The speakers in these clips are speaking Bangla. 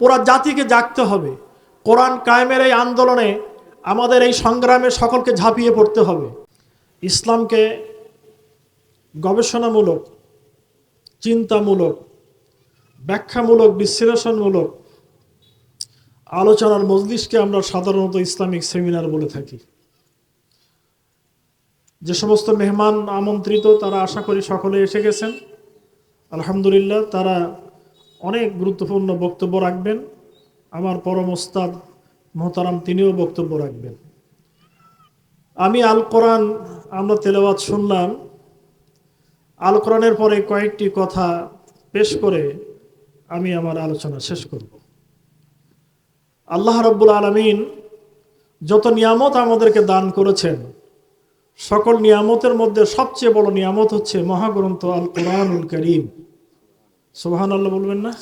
পুরা জাতিকে জাগতে হবে। কোরআন কায়েমের এই আন্দোলনে আমাদের এই সংগ্রামে সকলকে ঝাঁপিয়ে পড়তে হবে। ইসলামকে গবেষণামূলক, চিন্তামূলক, ব্যাখ্যামূলক, বিশ্লেষণমূলক আলোচনার মজলিসকে আমরা সাধারণত ইসলামিক সেমিনার বলে থাকি। যে সমস্ত মেহমান আমন্ত্রিত তারা আশা করি সকলে এসে গেছেন। আলহামদুলিল্লাহ, তারা অনেক গুরুত্বপূর্ণ বক্তব্য রাখবেন। আমার পরম ওস্তাদ মোহতারাম, তিনিও বক্তব্য রাখবেন। আমি আল কোরআন আমরা তেলাওয়াত শুনলাম। আল কোরআনের পরে কয়েকটি কথা পেশ করে আমি আমার আলোচনা শেষ করব। আল্লাহ রব্বুল আলমিন যত নিয়ামত আমাদেরকে দান করেছেন, সকল নিয়ামতের মধ্যে সবচেয়ে বড় নিয়ামত হচ্ছে মহাগ্রন্থ আল কোরআনুল করিম। সুবাহান আল্লাহ বলবেন না?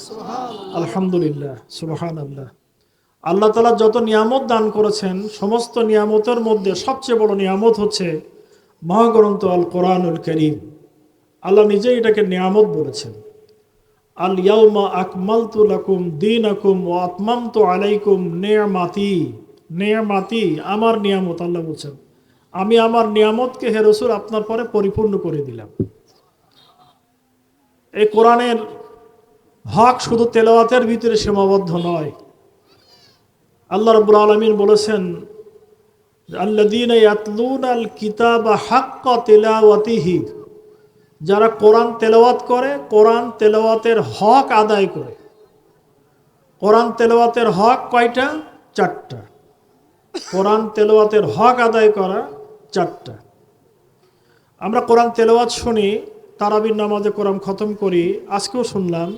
আলহামদুলিল্লাহ সুবাহান আল্লাহ আল্লাহ তালা যত নিয়ামত দান করেছেন সমস্ত নিয়ামতের মধ্যে সবচেয়ে বড় নিয়ামত হচ্ছে মহাগ্রন্থ আল কোরআনুল করিম। আল্লাহ নিজেই এটাকে নিয়ামত বলেছেন। আল ইয়াউমা আকমালতু লাকুম দিন আকুম ও আত্মাম তো আলাইকুম নেয়ামাতি। নেয়ামাতি আমার নিয়ামত আল্লাহ বলছেন। আমি আমার নিয়ামতকে হে রসুল আপনার পরে পরিপূর্ণ করে দিলাম। এই কোরআনের হক শুধু তেলাওয়াতের ভিতরে সীমাবদ্ধ নয়। আল্লাহ রব্বুল আলমিন বলেছেন আল্লাদিন ইয়াতলুন আল কিতাব হাক্কা তেলাওয়াতিহি। যারা কোরআন তেলাওয়াত করে, কোরআন তেলাওয়াতের হক আদায় করে। কোরআন তেলাওয়াতের হক কয়টা? চারটা। কোরআন তেলাওয়াতের হক আদায় করা চারটা। আমরা কোরআন তেলাওয়াত শুনি, তারাবির নামাজে কোরআন খতম করি, আজকেও শুনলাম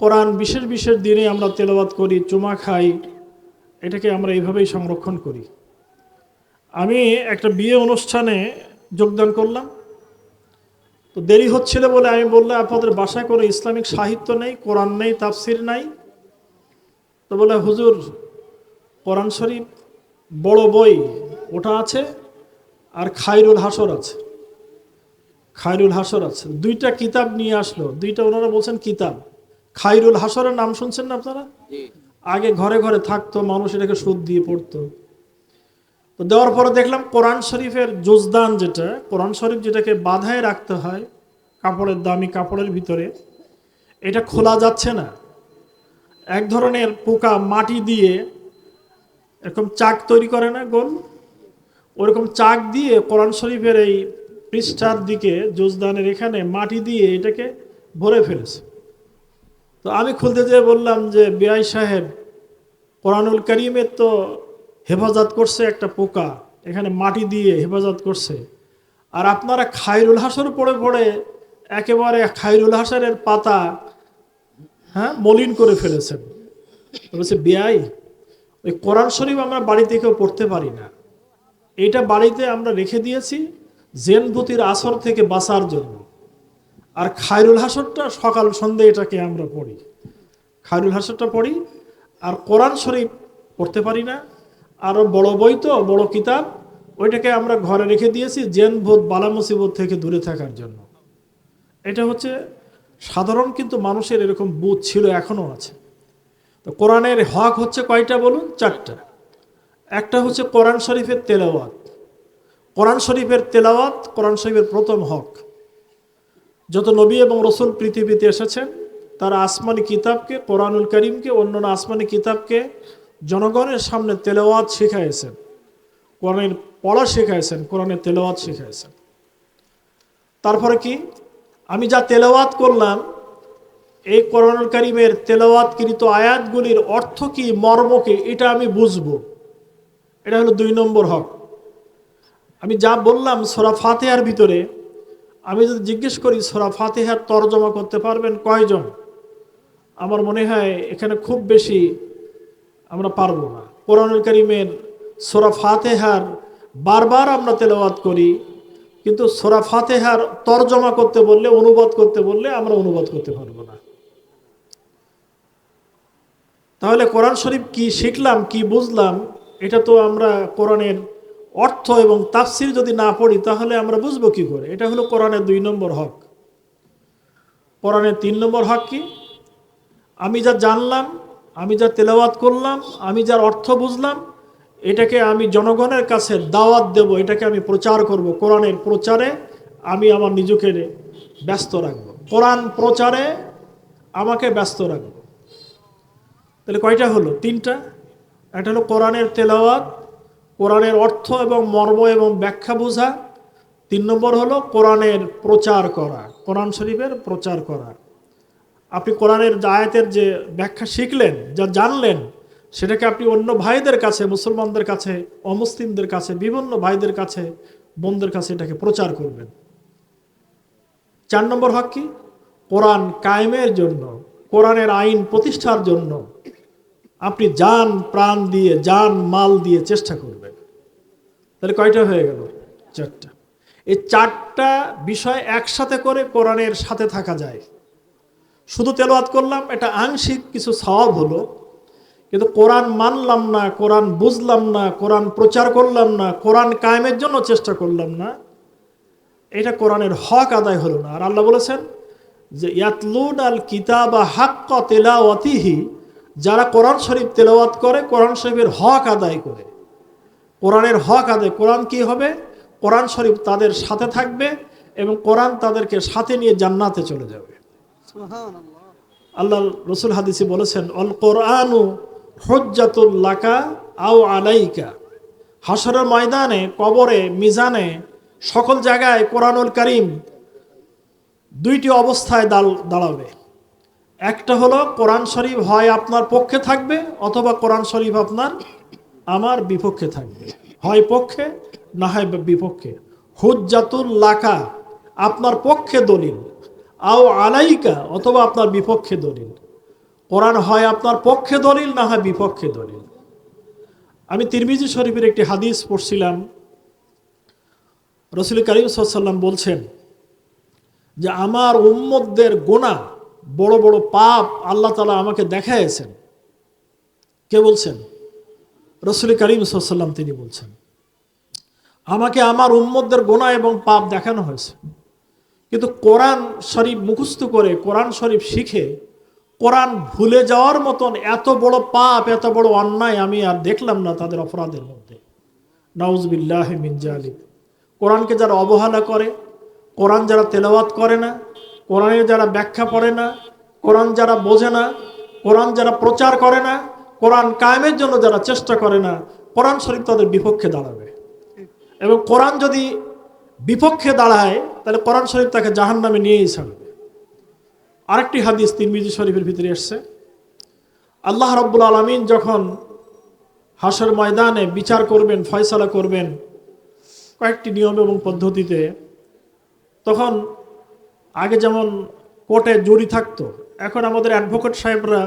কোরআন বিশেষ বিশেষ দিনে আমরা তেলাওয়াত করি, চুমা খাই, এটাকে আমরা এইভাবেই সংরক্ষণ করি। আমি একটা বিয়ে অনুষ্ঠানে যোগদান করলাম। তো দেরি হচ্ছিল বলে আমি বললাম, আপনাদের বাসায় কোনো ইসলামিক সাহিত্য নেই, কোরআন নেই, তাফসির নাই? তো বলে, হুজুর, কোরআন শরীফ বড় বই, ওটা আছে আর খায়রুল হাসর আছে। খায়রুল হাসর আছে। দুইটা কিতাব নিয়ে আসলো। দুইটা ওনারা বলছেন কিতাব। খায়রুল হাসরের নাম শুনছেন না আপনারা? আগে ঘরে ঘরে থাকতো মানুষ এটাকে সুদ দিয়ে পড়তো। তো দেওয়ার পরে দেখলাম কোরআন শরীফের জোজদান যেটা কোরআন শরীফ যেটাকে বাধায় রাখতে হয় কাপড়ের দামি কাপড়ের ভিতরে এটা খোলা যাচ্ছে না। এক ধরনের পোকা মাটি দিয়ে এরকম চাক তৈরি করে না গোল? ওরকম চাক দিয়ে কোরআন শরীফের এই পৃষ্ঠার দিকে জোজদানের এখানে মাটি দিয়ে এটাকে ভরে ফেলেছে। তো আমি খুলতে যেয়ে বললাম যে বিআই সাহেব, কোরআনুল করিমের তো হেফাজত করছে একটা পোকা, এখানে মাটি দিয়ে হেফাজত করছে। আর আপনারা খায়রুল হাসর পড়ে পড়ে একেবারে খায়রুল হাসারের পাতা হ্যাঁ মলিন করে ফেলেছেন। বলছে, বিআই, ওই কোরআন শরীফ আমরা বাড়িতে কেউ পড়তে পারি না। এটা বাড়িতে আমরা রেখে দিয়েছি জেনভূতির আসর থেকে বাঁচার জন্য। আর খায়রুল হাসরটা সকাল সন্ধে এটাকে আমরা পড়ি। খায়রুল হাসরটা পড়ি, আর কোরআন শরীফ পড়তে পারি না আরও বড় বই তো, বড় কিতাব, ওইটাকে আমরা ঘরে রেখে দিয়েছি জেন ভূত, বালা মুসিবত থেকে দূরে থাকার জন্য। এটা হচ্ছে সাধারণ কিন্তু মানুষের এরকম বুথ ছিল, এখনও আছে। তো কোরআনের হক হচ্ছে কয়টা বলুন? চারটা। একটা হচ্ছে কোরআন শরীফের তেলাওয়াত। কোরআন শরীফের তেলাওয়াত, কোরআন শরীফের প্রথম হক। যত নবী এবং রসুল পৃথিবীতে এসেছেন, তারা আসমানি কিতাবকে, কোরআনুল করিমকে, অন্যান্য আসমানি কিতাবকে জনগণের সামনে তেলাওয়াত শিখাইছেন। কোরআনের পড়া শিখাইছেন, কোরআনের তেলাওয়াত শিখাইছেন। তারপরে কি? আমি যা তেলাওয়াত করলাম, এই কোরআনুল করিমের তেলাওয়াতকৃত আয়াতগুলির অর্থ কি, মর্ম কি, এটা আমি বুঝব। এটা হলো দুই নম্বর হক। আমি যা বললাম সোরা ফাতেহার ভিতরে আমি যদি জিজ্ঞেস করি, সোরা ফাতেহার তর্জমা করতে পারবেন কয়জন? আমার মনে হয় এখানে খুব বেশি আমরা পারব না। কোরআনুল করিমের সোরা ফাতেহার বারবার আমরা তেলাওয়াত করি, কিন্তু সোরা ফাতেহার তর্জমা করতে বললে, অনুবাদ করতে বললে আমরা অনুবাদ করতে পারব না। তাহলে কোরআন শরীফ কি শিখলাম, কি বুঝলাম, এটা তো আমরা কোরআনের অর্থ এবং তাফসির যদি না পড়ি, তাহলে আমরা বুঝব কি করে? এটা হলো কোরআনের দুই নম্বর হক। কোরআনের তিন নম্বর হক কি? আমি যা জানলাম, আমি যা তেলাওয়াত করলাম, আমি যার অর্থ বুঝলাম, এটাকে আমি জনগণের কাছে দাওয়াত দেব, এটাকে আমি প্রচার করব। কোরআনের প্রচারে আমি আমার নিজেকে ব্যস্ত রাখব। কোরআন প্রচারে আমাকে ব্যস্ত রাখব। তাহলে কয়টা হলো? তিনটা। একটা হলো কোরআনের তেলাওয়াত কোরআনের অর্থ এবং মর্ম এবং ব্যাখ্যা বোঝা। তিন নম্বর হলো কোরআনের প্রচার করা, কোরআন শরীফের প্রচার করা। আপনি কোরআনের আয়াতের যে ব্যাখ্যা শিখলেন, যা জানলেন, সেটাকে আপনি অন্য ভাইদের কাছে, মুসলমানদের কাছে, অমুসলিমদের কাছে, বিভিন্ন ভাইদের কাছে, বোনদের কাছে এটাকে প্রচার করবেন। চার নম্বর হক কি? কোরআন কায়েমের জন্য, কোরআনের আইন প্রতিষ্ঠার জন্য। আপনি যান প্রাণ দিয়ে যান মাল দিয়ে চেষ্টা করবেন। তাহলে কয়টা হয়ে গেল? চারটা। এই চারটা বিষয় একসাথে করে কোরআনের সাথে থাকা যায়। শুধু তেলোয়াত করলাম, এটা আংশিক কিছু সওয়াব হলো। কিন্তু কোরআন মানলাম না, কোরআন বুঝলাম না, কোরআন প্রচার করলাম না, কোরআন কায়েমের জন্য চেষ্টা করলাম না, এটা কোরআনের হক আদায় হলো না। আর আল্লাহ বলেছেন যে ইয়াতলুন আল কিতাবা হাক্ক তেলাওয়াতিহি যারা কোরআন শরীফ তেলাওয়াত করে কোরআন শরীফের হক আদায় করে। কোরআনের হক আদায় কোরআন কি হবে? কোরআন শরীফ তাদের সাথে থাকবে এবং কোরআন তাদেরকে সাথে নিয়ে জান্নাতে চলে যাবে। আল্লাহ রসুল হাদিসি বলেছেন অল কোরআনু হজ্জাতুল্লাকা আও আলাইকা। হাসরের ময়দানে কবরে মিজানে সকল জায়গায় কোরআনুল করিম দুইটি অবস্থায় দাঁড়াবে। একটা হলো কোরআন শরীফ হয় আপনার পক্ষে থাকবে, অথবা কোরআন শরীফ আপনার, আমার বিপক্ষে থাকবে। হয় পক্ষে, না হয় বিপক্ষে। হুজ্জাতুল লাকা, আপনার পক্ষে দলিল। আও আলাইকা, অথবা আপনার বিপক্ষে দলিল। কোরআন হয় আপনার পক্ষে দলিল, না হয় বিপক্ষে দলিল। আমি তিরমিজি শরীফের একটি হাদিস পড়ছিলাম। রসুল করিম সাল্লাম বলছেন যে, আমার উম্মতদের গোনা বড় বড় পাপ আল্লাহ তালা আমাকে দেখাইছেন কে বলছেন? রসুল করিম সাল্লাম তিনি বলছেন, আমাকে আমার উম্মতদের গোনা এবং পাপ দেখানো হয়েছে। কিন্তু কোরআন শরীফ মুখস্থ করে, কোরআন শরীফ শিখে, কোরআন ভুলে যাওয়ার মতন এত বড় পাপ, এত বড় অন্যায় আমি আর দেখলাম না তাদের অপরাধের মধ্যে। নাউজবিল্লাহ মিনজালিক কোরআনকে যারা অবহেলা করে, কোরআন যারা তেলাওয়াত করে না কোরআনের যারা ব্যাখ্যা পড়ে না, কোরআন যারা বোঝে না, কোরআন যারা প্রচার করে না, কোরআন কায়েমের জন্য যারা চেষ্টা করে না, কোরআন শরীফ তাদের বিপক্ষে দাঁড়াবে। এবং কোরআন যদি বিপক্ষে দাঁড়ায়, তাহলে কোরআন শরীফ তাকে জাহান নামে নিয়েই ছাড়বে। আরেকটি হাদিস তিরমিজি শরীফের ভিতরে এসছে আল্লাহ রব্বুল আলমিন যখন হাসর ময়দানে বিচার করবেন, ফয়সালা করবেন কয়েকটি নিয়ম এবং পদ্ধতিতে, তখন আগে যেমন কোর্টে জুরি থাকতো, এখন আমাদের অ্যাডভোকেট সাহেবরা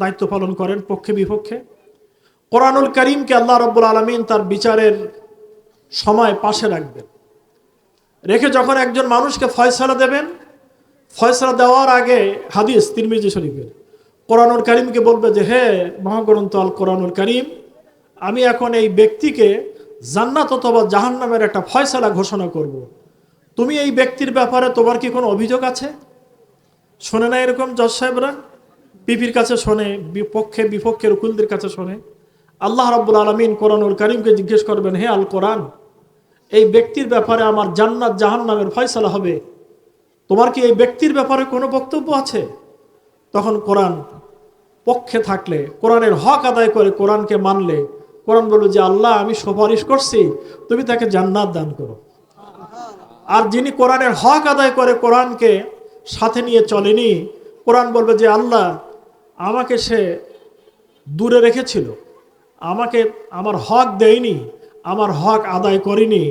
দায়িত্ব পালন করেন পক্ষে বিপক্ষে। কোরআনুল করিমকে আল্লাহ রব্বুল আলমিন তার বিচারের সময় পাশে রাখবেন। রেখে যখন একজন মানুষকে ফয়সালা দেবেন, ফয়সালা দেওয়ার আগে হাদিস তিরমিজি শরীফের। কোরআনুল করিমকে বলবে যে, হে মহাগ্রন্থ আল কোরআনুল করিম, আমি এখন এই ব্যক্তিকে জান্নাত অথবা জাহান্নামের একটা ফয়সালা ঘোষণা করব। তুমি এই ব্যক্তির ব্যাপারে তোমার কি কোনো অভিযোগ আছে? শোনে না এরকম জজ সাহেবরা? পিপির কাছে শোনে, বিপক্ষে বিপক্ষের উকিলদের কাছে শোনে। আল্লাহ রাব্বুল আলমিন কোরআনুল করিমকে জিজ্ঞেস করবেন, হে আল কোরআন, এই ব্যক্তির ব্যাপারে আমার জান্নাত জাহান্নামের ফয়সালা হবে। তোমার কি এই ব্যক্তির ব্যাপারে কোনো বক্তব্য আছে? তখন কোরআন পক্ষে থাকলে, কোরআনের হক আদায় করে কোরআনকে মানলে, কোরআন বলবে যে, আল্লাহ, আমি সুপারিশ করছি, তুমি তাকে জান্নাত দান করো। আর যিনি কোরআনের হক আদায় করে কোরআনকে সাথে নিয়ে চলেনি, কোরআন বলবে যে, আল্লাহ, আমাকে সে দূরে রেখেছিল। আমাকে আমার হক দেয়নি, আমার হক আদায় করিনি।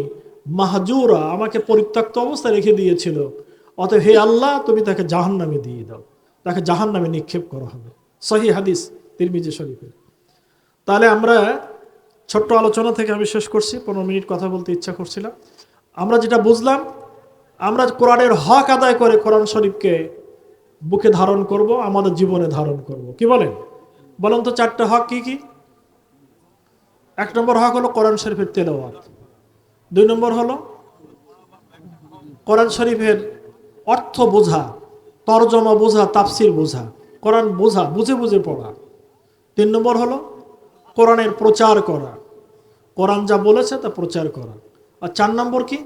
মাহাজুরা আমাকে পরিত্যক্ত অবস্থায় রেখে দিয়েছিল। অতএব হে আল্লাহ, তুমি তাকে জাহান নামে দিয়ে দাও। তাকে জাহান নামে নিক্ষেপ করা হবে। সহি হাদিস, তিরমিজি শরীফের তাহলে আমরা ছোট্ট আলোচনা থেকে আমি শেষ করছি। পনেরো মিনিট কথা বলতে ইচ্ছা করছিলাম। আমরা যেটা বুঝলাম, আমরা কোরআনের হক আদায় করে কোরআন শরীফকে বুকে ধারণ করব, আমাদের জীবনে ধারণ করব। কি বলেন? বলেন তো চারটে হক কি কি? এক নম্বর হক হলো কোরআন শরীফের তেলাওয়াত। দুই নম্বর হলো কোরআন শরীফের অর্থ বোঝা, তর্জমা বোঝা, তাফসির বোঝা, কোরআন বোঝা, বুঝে বুঝে পড়া। তিন নম্বর হলো কোরআনের প্রচার করা। কোরআন যা বলেছে তা প্রচার করা। আর চার নম্বর কি?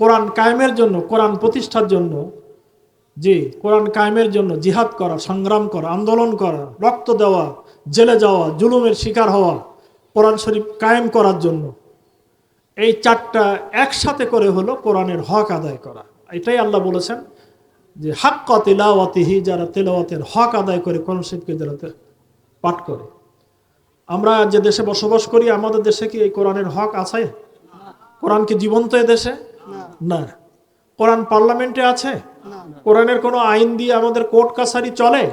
কোরআন কায়েমের জন্য, কোরআন প্রতিষ্ঠার জন্য, জি, কোরআন কায়েমের জন্য জিহাদ করা, সংগ্রাম করা, আন্দোলন করা, রক্ত দেওয়া, জেলে যাওয়া, জুলুমের শিকার হওয়া, কোরআন শরীফ কায়েম করার জন্য। এই চারটা একসাথে করে হলো কোরআনের হক আদায় করা। এটাই আল্লাহ বলেছেন যে, হাক্ক তেলাওয়াতিহি, যারা তেলাওয়াতের হক আদায় করে, কোরআন শরীফকে যারা পাঠ করে। আমরা যে দেশে বসবাস করি, আমাদের দেশে কি এই কোরআনের হক আছে? কোরআন কি জীবন্ত এদেশে? না। কোরআন পার্লামেন্টে আছে? কোরআনের কোনো আইন দিয়ে আমাদের কোর্ট কাছারি চলে?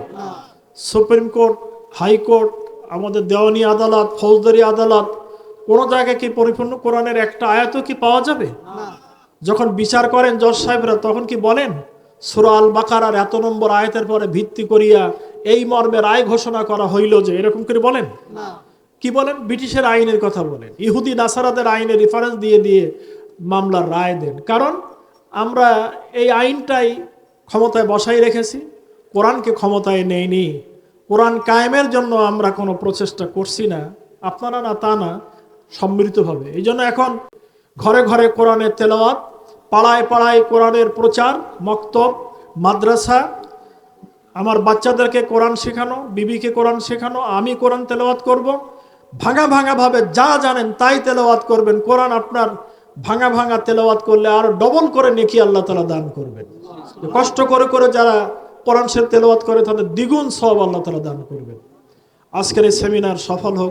সুপ্রিম কোর্ট হাইকোর্ট আমাদের দেওয়ানি আদালত, ফৌজদারি আদালত, কোনো জায়গায় কি পরিপূর্ণ কোরআনের একটা আয়াতও কি পাওয়া যাবে? যখন বিচার করেন জজ সাহেবরা, তখন কি বলেন? সুরা আল বাকারার এত নম্বর আয়াতের পরে ভিত্তি করিয়া এই মর্মে রায় ঘোষণা করা হইল যে, এরকম করে বলেন? কি বলেন? ব্রিটিশের আইনের কথা বলেন। ইহুদি, নাসারাদের আইনের রেফারেন্স দিয়ে দিয়ে মামলার রায় দেন। কারণ আমরা এই আইনটাই ক্ষমতায় বসাই রেখেছি, কোরআনকে ক্ষমতায় নেইনি। কোরআন কায়েমের জন্য আমরা কোনো প্রচেষ্টা করছি না। আপনারা না, তা না সম্মিলিতভাবে এই জন্য এখন ঘরে ঘরে কোরআনের তেলাওয়াত, পাড়ায় পাড়ায় কোরআনের প্রচার, মক্তব, মাদ্রাসা, আমার বাচ্চাদেরকে কোরআন শেখানো, বিবিকে কোরআন শেখানো, আমি কোরআন তেলাওয়াত করব। ভাঙা ভাঙা ভাবে যা জানেন তাই তেলাওয়াত করবেন। কোরআন আপনার ভাঙা ভাঙা তেলাওয়াত করলে আরও ডবল করে নেকি আল্লাহ তালা দান করবেন। কষ্ট করে করে যারা কোরআন সে তেলাওয়াত করে তাদের দ্বিগুণ সব আল্লাহ তালা দান করবেন। আজকের এই সেমিনার সফল হোক।